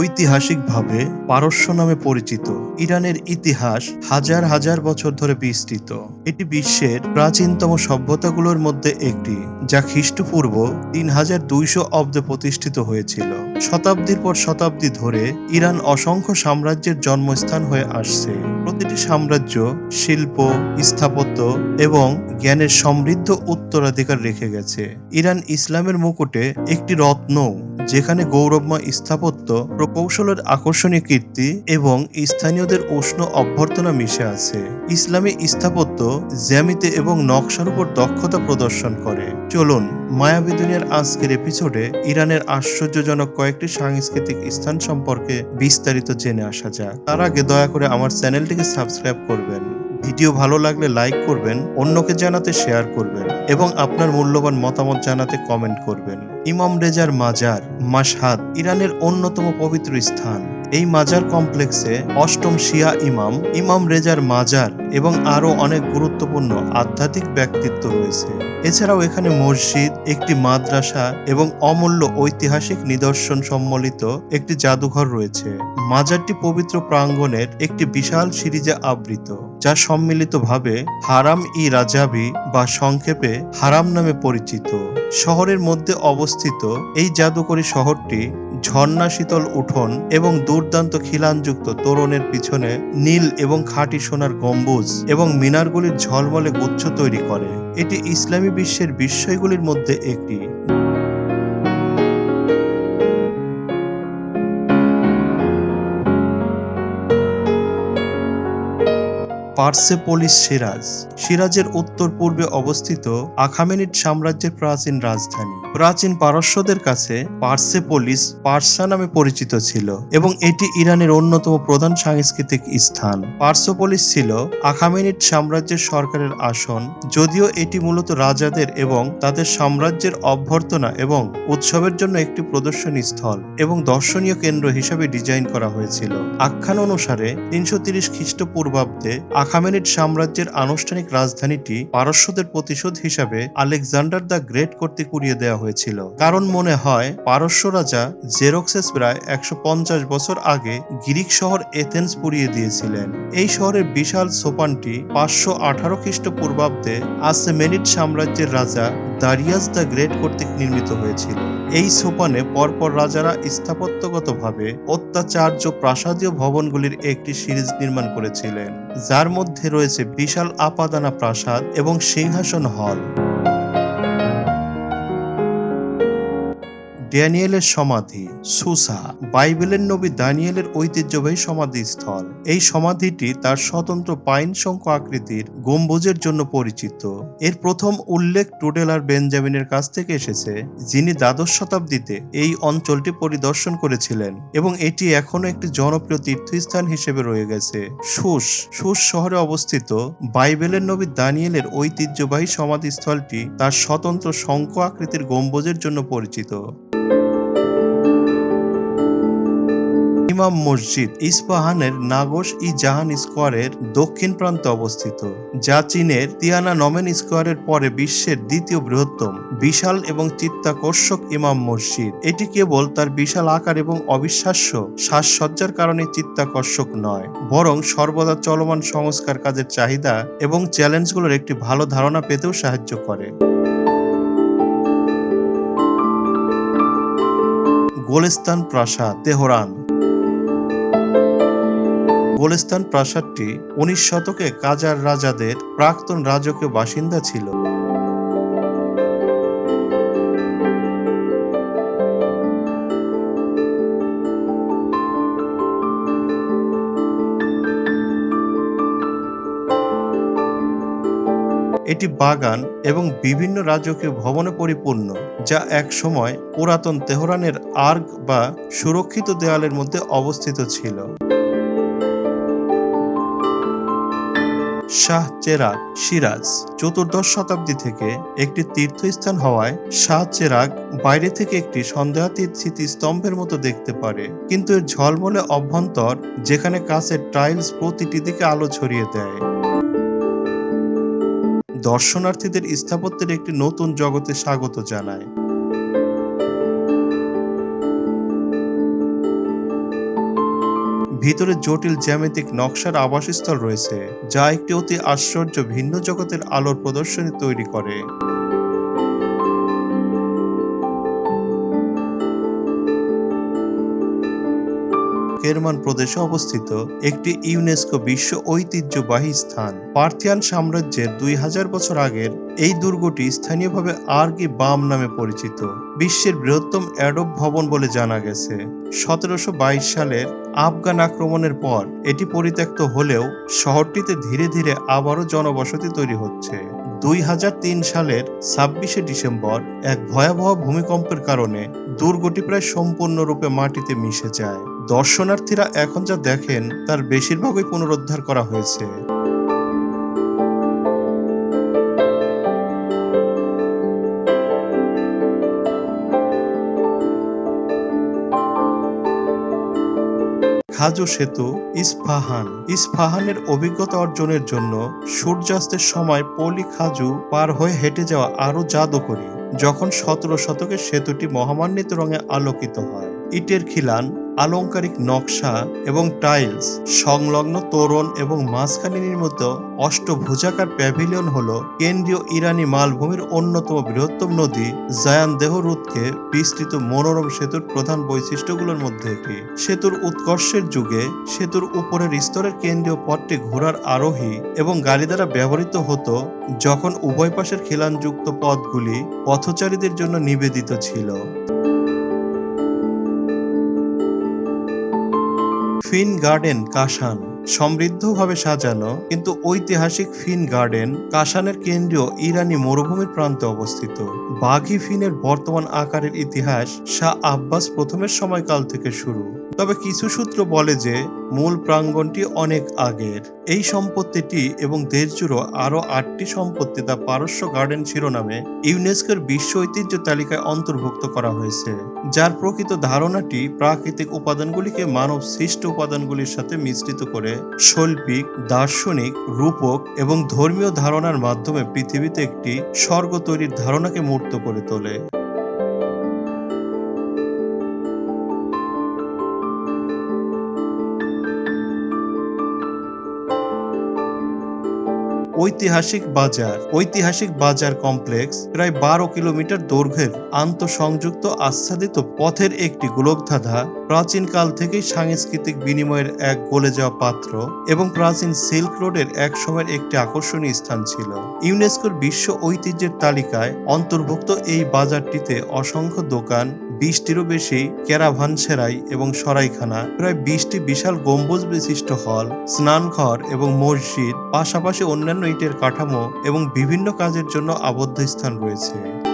ঐতিহাসিকভাবে পারস্য নামে পরিচিত। ইরানের ইতিহাস হাজার হাজার বছর ধরে বিস্তৃত। এটি বিশ্বের প্রাচীনতম সভ্যতাগুলোর মধ্যে একটি, যা খ্রিস্টপূর্ব তিন হাজার দুইশো অব্দে প্রতিষ্ঠিত হয়েছিল। শতাব্দীর পর শতাব্দী ধরে ইরান অসংখ্য সাম্রাজ্যের জন্মস্থান হয়ে আসছে। প্রতিটি সাম্রাজ্য, শিল্প, স্থাপত্য এবং জ্ঞানের সমৃদ্ধ উত্তরাধিকার রেখে গেছে। ইরান ইসলামের মুকুটে একটি রত্ন যেখানে গৌরবময় স্থাপত্য, প্রকৌশলের আকর্ষণীয় কীর্তি এবং স্থানীয়দের উষ্ণ অভ্যর্থনা মিশে আছে। ইসলামী স্থাপত্য জ্যামিতে এবং নকশার উপর দক্ষতা প্রদর্শন করে। চলুন, মায়াবী দুনিয়ার আজকের এপিসোডে ইরানের আশ্চর্যজনক কয়েকটি সাংস্কৃতিক স্থান সম্পর্কে বিস্তারিত জেনে আসা যাক। তার আগে দয়া করে আমার চ্যানেলটিকে সাবস্ক্রাইব করবেন। ভিডিও ভালো লাগলে লাইক করবেন, অন্যকে জানাতে শেয়ার করবেন এবং আপনার মূল্যবান মতামত জানাতে কমেন্ট করবেন। ইমাম রেজার মাজার মাসহাদ ইরানের অন্যতম পবিত্র স্থান। এই মাজার কমপ্লেক্সে অষ্টম শিয়া ইমাম ইমাম রেজার মাজার এবং আরও অনেক গুরুত্বপূর্ণ আধ্যাত্মিক ব্যক্তিত্ব রয়েছে। এছাড়াও এখানে মসজিদ, একটি মাদ্রাসা এবং অমূল্য ঐতিহাসিক নিদর্শন সম্বলিত একটি জাদুঘর রয়েছে। মাজারটি পবিত্র প্রাঙ্গণের একটি বিশাল সিরিজে আবৃত, যা সম্মিলিতভাবে হারাম ই রাজাবি বা সংক্ষেপে হারাম নামে পরিচিত। শহরের মধ্যে অবস্থিত এই জাদুকরী শহরটি ঝর্ণা শীতল উঠোন এবং দুর্দান্ত খিলানযুক্ত তোরণের পিছনে নীল এবং খাঁটি সোনার গম্বুজ এবং মিনারগুলির ঝলমলে গুচ্ছ তৈরি করে। এটি ইসলামী বিশ্বের বিস্ময়গুলির মধ্যে একটি। Persepolis Shiraz. সিরাজের উত্তর পূর্বে অবস্থিত আখামেনিড সাম্রাজ্যের প্রাচীন রাজধানী। প্রাচীন পারস্যদের কাছে পার্সেপোলিস পার্সা নামে পরিচিত ছিল এবং এটি ইরানের অন্যতম প্রধান সাংস্কৃতিক স্থান। পার্সোপোলিস ছিল আখামেনিড সাম্রাজ্যের সরকারের আসন, যদিও এটি মূলত রাজাদের এবং তাদের সাম্রাজ্যের অভ্যর্থনা এবং উৎসবের জন্য একটি প্রদর্শনী স্থল এবং দর্শনীয় কেন্দ্র হিসাবে ডিজাইন করা হয়েছিল। আখ্যান অনুসারে তিনশো তিরিশ খ্রিস্টপূর্বাব্দে আখামেনিড সাম্রাজ্যের আনুষ্ঠানিক রাজধানীটি পারস্যদের প্রতিশোধ হিসাবে আলেকজান্ডার দ্য গ্রেট কর্তৃক উড়িয়ে দেওয়া হয়েছিল। কারণ মনে হয়, পারস্য রাজা জেরক্সেস প্রায় একশো পঞ্চাশ বছর আগে গ্রিক শহর এথেন্স পুড়িয়ে দিয়েছিলেন। এই শহরের বিশাল সোপানটি পাঁচশো আঠারো খ্রিস্টপূর্বাব্দে আসেমেনিড সাম্রাজ্যের রাজা দারিয়াস দ্য গ্রেট কর্তৃক নির্মিত হয়েছিল। এই সোপানে পরপর রাজারা স্থাপত্যগতভাবে অত্যাচার্য প্রাসাদীয় ভবনগুলির একটি সিরিজ নির্মাণ করেছিলেন, যার মধ্যে রয়েছে বিশাল আপাদানা প্রাসাদ এবং সিংহাসন হল। ড্যানিয়েলের সমাধি। সুসা, বাইবেলের নবী দানিয়েলের ঐতিহ্যবাহী সমাধিস্থল। এই সমাধিটি তার স্বতন্ত্র পাইন শঙ্খ আকৃতির গম্বুজের জন্য পরিচিত। এর প্রথম উল্লেখ টুডেলার বেঞ্জামিনের কাছ থেকে এসেছে, যিনি দ্বাদশ শতাব্দীতে এই অঞ্চলটি পরিদর্শন করেছিলেন এবং এটি এখনও একটি জনপ্রিয় তীর্থস্থান হিসেবে রয়ে গেছে। সুস সুস শহরে অবস্থিত বাইবেলের নবী দানিয়েলের ঐতিহ্যবাহী সমাধিস্থলটি তার স্বতন্ত্র শঙ্খ আকৃতির গম্বুজের জন্য পরিচিত। ইমাম মসজিদ ইস্পাহানের নাগস ই জাহান স্কোয়ারের দক্ষিণ প্রান্তে অবস্থিত, যা চীনের তিয়ানা নমেন স্কোয়ারের পরে বিশ্বের দ্বিতীয় বৃহত্তম, বিশাল এবং চিত্তাকর্ষক ইমাম মসজিদ। এটি কেবল তার বিশাল আকার এবং অবিশ্বাস্য সাজসজ্জার কারণে চিত্তাকর্ষক নয়, বরং সর্বদা চলমান সংস্কার কাজের চাহিদা এবং চ্যালেঞ্জগুলোর একটি ভালো ধারণা পেতেও সাহায্য করে। গোলেস্তান প্রাসাদ, তেহরান। গোলেস্তান প্রাসাদটি উনিশ শতকে কাজার রাজাদের প্রাক্তন রাজকীয় বাসিন্দা ছিল। এটি বাগান এবং বিভিন্ন রাজকীয় ভবনে পরিপূর্ণ, যা এক সময় পুরাতন তেহরানের আর্গ বা সুরক্ষিত দেয়ালের মধ্যে অবস্থিত ছিল। শাহ চেরাগ সিরাজ চতুর্দশ শতাব্দী থেকে একটি তীর্থস্থান হওয়ায় শাহ চেরাগ বাইরে থেকে একটি সন্দেহাতীত স্মৃতিস্তম্ভের মতো দেখতে পারে। কিন্তু এর ঝলমলে অভ্যন্তর যেখানে কাছের টাইলস প্রতিটি দিকে আলো ছড়িয়ে দেয়। দর্শনার্থীদের স্থাপত্যের একটি নতুন জগতে স্বাগত জানায়। ভিতরে জটিল জ্যামিতিক নকশার আবাসস্থল রয়েছে, যা একটি অতি আশ্চর্য ভিন্ন জগতের আলোর প্রদর্শনী তৈরি করে। কেরমান প্রদেশে অবস্থিত একটি ইউনেস্কো বিশ্ব ঐতিহ্যবাহী স্থান। পার্থিয়ান সাম্রাজ্যের দুই হাজার বছর আগের এই দুর্গটি স্থানীয়ভাবে আর্গি বাম নামে পরিচিত। বিশ্বের বৃহত্তম অ্যাডব ভবন বলে জানা গেছে। সতেরোশো বাইশ সালের আফগান আক্রমণের পর এটি পরিত্যক্ত হলেও শহরটিতে ধীরে ধীরে আবারও জনবসতি তৈরি হচ্ছে। দুই হাজার তিন সালের ছাব্বিশে ডিসেম্বর এক ভয়াবহ ভূমিকম্পের কারণে দুর্গটি প্রায় সম্পূর্ণরূপে মাটিতে মিশে যায়। দর্শনার্থীরা এখন যা দেখেন, তার বেশিরভাগই পুনরুদ্ধার করা হয়েছে। খাজু সেতু ইস্পাহান। ইস্পাহানের অভিজ্ঞতা অর্জনের জন্য সূর্যাস্তের সময় পলি খাজু পার হয়ে হেঁটে যাওয়া আরও জাদুকরী, যখন সতেরো শতকে সেতুটি মহামান্বিত রঙে আলোকিত হয়। ইটের খিলান আলংকারিক নকশা এবং টাইলস, সংলগ্ন তোরণ এবং মাঝখানে নির্মিত অষ্টভুজাকার প্যাভিলিয়ন হল কেন্দ্রীয় ইরানি মালভূমির অন্যতম বৃহত্তম নদী জায়ান দেহরুদকে বিস্তৃত মনোরম সেতুর প্রধান বৈশিষ্ট্যগুলোর মধ্যে একটি। সেতুর উৎকর্ষের যুগে সেতুর উপরের স্তরের কেন্দ্রীয় পথটি ঘোড়ার আরোহী এবং গাড়ি দ্বারা ব্যবহৃত হতো যখন উভয় পাশের খিলানযুক্ত পথগুলি পথচারীদের জন্য নিবেদিত ছিল। ফিন গার্ডেন কাশান সমৃদ্ধভাবে সাজানো, কিন্তু ঐতিহাসিক ফিন গার্ডেন কাশানের কেন্দ্রীয় ইরানি মরুভূমির প্রান্তে অবস্থিত। বাঘি ফিনের বর্তমান আকারের ইতিহাস শাহ আব্বাস প্রথমের সময়কাল থেকে শুরু। তবে কিছু সূত্র বলে যে, মূল প্রাঙ্গণটি অনেক আগের। এই সম্পত্তিটি এবং দেশজুড়ো আরও আটটি সম্পত্তি দা পারস্য গার্ডেন শিরোনামে ইউনেস্কোর বিশ্ব ঐতিহ্য তালিকায় অন্তর্ভুক্ত করা হয়েছে, যার প্রকৃত ধারণাটি প্রাকৃতিক উপাদানগুলিকে মানব সৃষ্ট উপাদানগুলির সাথে মিশ্রিত করে শৈল্পিক, দার্শনিক, রূপক এবং ধর্মীয় ধারণার মাধ্যমে পৃথিবীতে একটি স্বর্গ তৈরির ধারণাকে মূর্ত করে তোলে। ঐতিহাসিক বাজার। ঐতিহাসিক বাজার কমপ্লেক্স প্রায় বারো কিলোমিটার দৈর্ঘ্যের আন্তঃসংযুক্ত আচ্ছাদিত পথের একটি গোলকধাঁধা প্রাচীনকাল থেকেই সাংস্কৃতিক বিনিময়ের এক গলে যাওয়া পাত্র এবং প্রাচীন সিল্ক রোডের এক সময়ের একটি আকর্ষণীয় স্থান ছিল। ইউনেস্কোর বিশ্ব ঐতিহ্যের তালিকায় অন্তর্ভুক্ত এই বাজারটিতে অসংখ্য দোকান, বিশটিরও বেশি ক্যারাভান সেরাই এবং সরাইখানা, প্রায় বিশটি বিশাল গম্বুজ বিশিষ্ট হল, স্নানঘর এবং মসজিদ, পাশাপাশি অন্যান্য ইটের কাঠামো এবং বিভিন্ন কাজের জন্য আবদ্ধ স্থান রয়েছে।